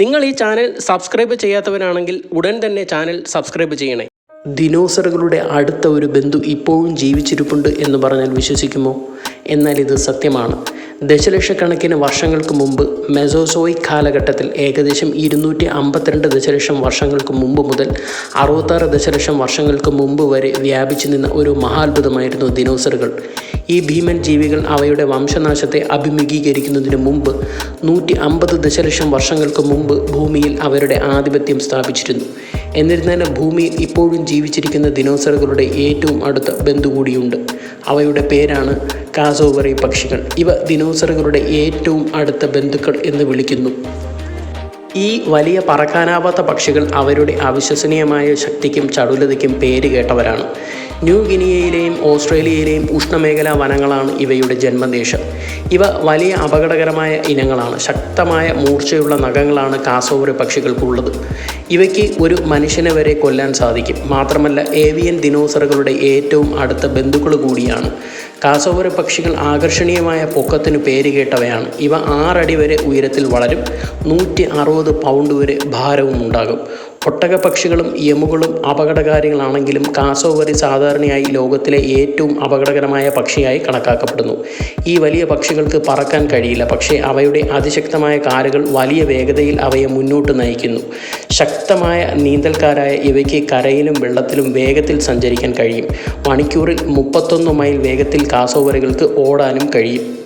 നിങ്ങൾ ഈ channel subscribe ചെയ്യാത്തവരാണെങ്കിൽ ഉടൻ തന്നെ ചാനൽ സബ്സ്ക്രൈബ് ചെയ്യണേ. ദിനോസറുകളുടെ അടുത്ത ഒരു ബന്ധു ഇപ്പോഴും ജീവിച്ചിരിപ്പുണ്ട് എന്ന് പറഞ്ഞാൽ വിശ്വസിക്കുമോ? എന്നാൽ ഇത് സത്യമാണ്. ദശലക്ഷക്കണക്കിന് വർഷങ്ങൾക്ക് മുമ്പ് മെസോസോയിക് കാലഘട്ടത്തിൽ ഏകദേശം ഇരുന്നൂറ്റി അമ്പത്തിരണ്ട് ദശലക്ഷം വർഷങ്ങൾക്ക് മുമ്പ് മുതൽ അറുപത്താറ് ദശലക്ഷം വർഷങ്ങൾക്ക് മുമ്പ് വരെ വ്യാപിച്ചു നിന്ന ഒരു മഹാത്ഭുതമായിരുന്നു ദിനോസറുകൾ. ഈ ഭീമൻ ജീവികൾ അവയുടെ വംശനാശത്തെ അഭിമുഖീകരിക്കുന്നതിന് മുമ്പ് നൂറ്റി അമ്പത് ദശലക്ഷം വർഷങ്ങൾക്ക് മുമ്പ് ഭൂമിയിൽ അവരുടെ ആധിപത്യം സ്ഥാപിച്ചിരുന്നു. എന്നിരുന്നാലും ഭൂമിയിൽ ഇപ്പോഴും ജീവിച്ചിരിക്കുന്ന ദിനോസറുകളുടെ ഏറ്റവും അടുത്ത ബന്ധു കൂടിയുണ്ട് അവയുടെ പേരാണ് കാസോവറി പക്ഷികൾ. ഇവ ദിനോസറുകളുടെ ഏറ്റവും അടുത്ത ബന്ധുക്കൾ എന്ന് വിളിക്കുന്നു. ഈ വലിയ പറക്കാനാവാത്ത പക്ഷികൾ അവരുടെ അവിശ്വസനീയമായ ശക്തിക്കും ചടുലതയ്ക്കും പേര് കേട്ടവരാണ്. ന്യൂ ഗിനിയയിലെയും ഓസ്ട്രേലിയയിലെയും ഉഷ്ണമേഖലാ വനങ്ങളാണ് ഇവയുടെ ജന്മദേശം. ഇവ വലിയ അപകടകരമായ ഇനങ്ങളാണ്. ശക്തമായ മൂർച്ചയുള്ള നഖങ്ങളാണ് കാസോവറി പക്ഷികൾക്കുള്ളത്. ഇവയ്ക്ക് ഒരു മനുഷ്യനെ വരെ കൊല്ലാൻ സാധിക്കും. മാത്രമല്ല ഏവിയൻ ദിനോസറുകളുടെ ഏറ്റവും അടുത്ത ബന്ധുക്കൾ കൂടിയാണ്. കാസോവറി പക്ഷികൾ ആകർഷണീയമായ പൊക്കത്തിന് പേരുകേട്ടവയാണ് ഇവ ആറടി വരെ ഉയരത്തിൽ വളരും. നൂറ്റി അറുപത് പൗണ്ട് വരെ ഭാരവും ഉണ്ടാകും. ഒട്ടകപ്പക്ഷികളും യമുകളും അപകടകാരികളാണെങ്കിലും കാസോവറി സാധാരണയായി ലോകത്തിലെ ഏറ്റവും അപകടകരമായ പക്ഷിയായി കണക്കാക്കപ്പെടുന്നു. ഈ വലിയ പക്ഷികൾക്ക് പറക്കാൻ കഴിയില്ല. പക്ഷേ അവയുടെ അതിശക്തമായ കാലുകൾ വലിയ വേഗതയിൽ അവയെ മുന്നോട്ട് നയിക്കുന്നു. ശക്തമായ നീന്തൽക്കാരായ ഇവയ്ക്ക് കരയിലും വെള്ളത്തിലും വേഗത്തിൽ സഞ്ചരിക്കാൻ കഴിയും. മണിക്കൂറിൽ മുപ്പത്തൊന്ന് മൈൽ വേഗത്തിൽ കാസോവറികൾക്ക് ഓടാനും കഴിയും.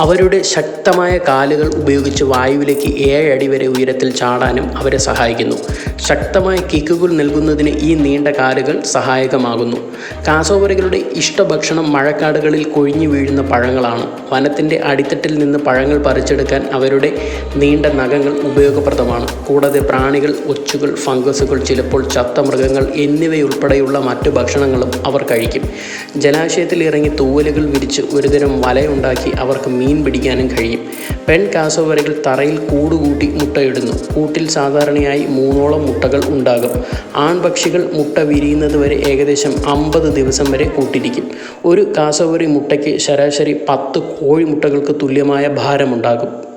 അവരുടെ ശക്തമായ കാലുകൾ ഉപയോഗിച്ച് വായുവിലേക്ക് ഏഴടി വരെ ഉയരത്തിൽ ചാടാനും അവരെ സഹായിക്കുന്നു. ശക്തമായ കിക്കുകൾ നൽകുന്നതിന് ഈ നീണ്ട കാലുകൾ സഹായകമാകുന്നു. കാസോവറികളുടെ ഇഷ്ടഭക്ഷണം മഴക്കാടുകളിൽ കൊഴിഞ്ഞു വീഴുന്ന പഴങ്ങളാണ്. വനത്തിന്റെ അടിത്തട്ടിൽ നിന്ന് പഴങ്ങൾ പറിച്ചെടുക്കാൻ അവരുടെ നീണ്ട നഖങ്ങൾ ഉപയോഗപ്രദമാണ്. കൂടാതെ പ്രാണികൾ ഒച്ചുകൾ ഫംഗസുകൾ ചിലപ്പോൾ ചത്ത മൃഗങ്ങൾ എന്നിവയുൾപ്പെടെയുള്ള മറ്റു ഭക്ഷണങ്ങളും അവർ കഴിക്കും. ജലാശയത്തിൽ ഇറങ്ങി തൂവലുകൾ വിരിച്ച് ഒരുതരം വലയുണ്ടാക്കി അവർക്ക് മീൻ പിടിക്കാനും കഴിയും. പെൺ കാസോവരകൾ തറയിൽ കൂടുകൂട്ടി മുട്ടയിടുന്നു. കൂട്ടിൽ സാധാരണയായി മൂന്നോളം മുട്ടകൾ ഉണ്ടാകും. ആൺപക്ഷികൾ മുട്ട വിരിയുന്നത് വരെ ഏകദേശം അമ്പത് ദിവസം വരെ കൂട്ടിരിക്കും. ഒരു കാസോവരി മുട്ടയ്ക്ക് ശരാശരി പത്ത് കോഴിമുട്ടകൾക്ക് തുല്യമായ ഭാരമുണ്ടാകും.